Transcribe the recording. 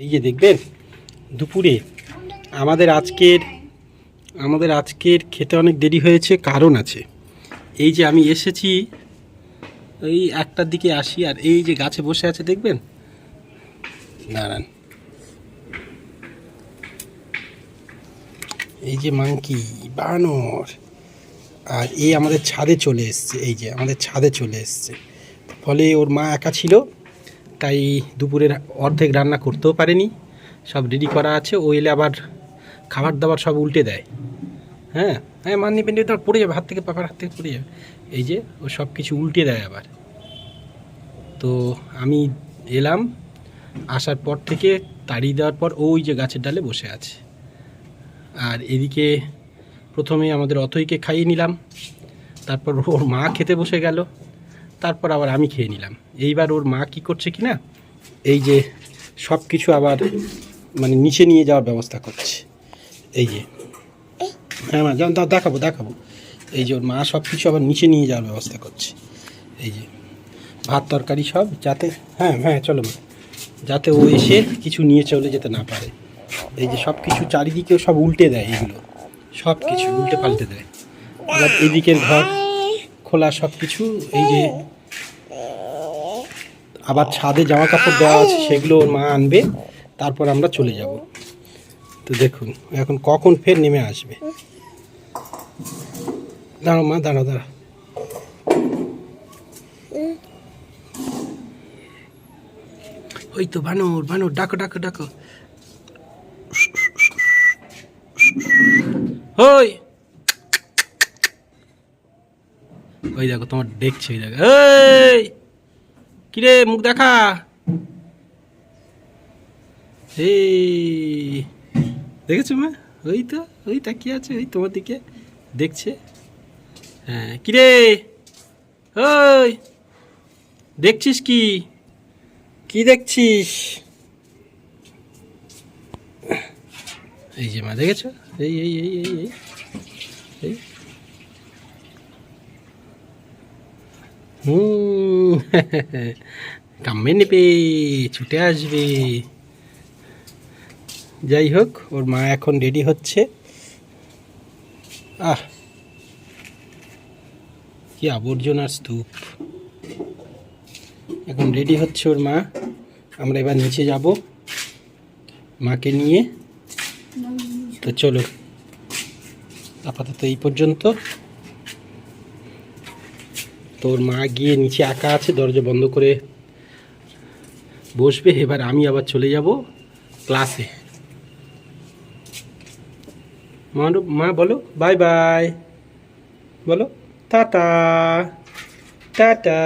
এই যে দেখবেন, দুপুরে আমাদের আজকের আমাদের আজকের খেতে অনেক দেরি হয়েছে, কারণ আছে। এই যে আমি এসেছি, এই একটার দিকে আসি, আর এই যে গাছে বসে আছে, দেখবেন? দাঁড়ান। এই যে মাংকি, বানর, আর এই আমাদের ছাদে চলে এসছে, এই যে আমাদের ছাদে চলে এসছে। ফলে ওর মা একা ছিল তাই দুপুরের অর্ধেক রান্না করতেও পারেনি। সব রেডি করা আছে, ও এলে আবার খাবার দাবার সব উল্টে দেয়। হ্যাঁ হ্যাঁ মাননি পেন্ডি তো পড়ে যাবে, হাত থেকে, পাপার হাত থেকে পড়ে যাবে। এই যে, ও সব কিছু উল্টে দেয় আবার। তো আমি এলাম, আসার পর থেকে তাড়িয়ে দেওয়ার পর ওই যে গাছের ডালে বসে আছে। আর এদিকে প্রথমে আমাদের অথইকে খাইয়ে নিলাম, তারপর ওর মা খেতে বসে গেল। তারপর আবার আমি খেয়ে নিলাম। এইবার ওর মা কি করছে কি না এই যে সব কিছু আবার মানে নিচে নিয়ে যাওয়ার ব্যবস্থা করছে। এই যে। হ্যাঁ মা দাও, দেখাবো দেখাবো। এই যে ওর মা সব কিছু আবার নিচে নিয়ে যাওয়ার ব্যবস্থা করছে। এই যে। ভাত তরকারি সব যাতে হ্যাঁ হ্যাঁ চলো মা। যাতে ও এসে কিছু নিয়ে চলে যেতে না পারে। এই যে সব কিছু চারিদিকেও সব উল্টে দেয় এগুলো। সব কিছু উল্টে পাল্টে দেয়। এবার এদিকের ঘর খোলা সব কিছু এই যে আবার ছাদে জামা কাপড় দেওয়া আছে, সেগুলো ওর মা আনবে, তারপর আমরা চলে যাব। তো দেখুন, এখন কখন ফের নেমে আসবে? দাঁড়াও মা, দাঁড়াও দাঁড়াও। ওই তো বানর বানর, ডাকো ডাকো ডাকো। ওই ওই দেখো, তোমার দেখছে ওই দেখো। এই! কিরে, মুখ দেখা? এই! দেখেছ মা? ওই তো, ওই তাকিয়ে আছে, ওই তোমার দিকে দেখছে। হ্যাঁ কিরে? ওই! দেখছিস কি? কি দেখছিস? এই যে মা, দেখেছ? এই এই এই এই এই হুম। কামড়ে নেবে ছুটে আসবে। যাই হোক, ওর মা এখন রেডি হচ্ছে। আহ! কি আবর্জনার স্তূপ। এখন রেডি হচ্ছে ওর মা। আমরা এবার নিচে যাব মাকে নিয়ে। তো চলো, আপাতত এই পর্যন্ত। তোর মা গিয়ে নিচে একা আছে, দরজা বন্ধ করে বসবে। এবার আমি আবার চলে যাব ক্লাসে মা মা বলো বাই বাই বলো, টাটা টাটা।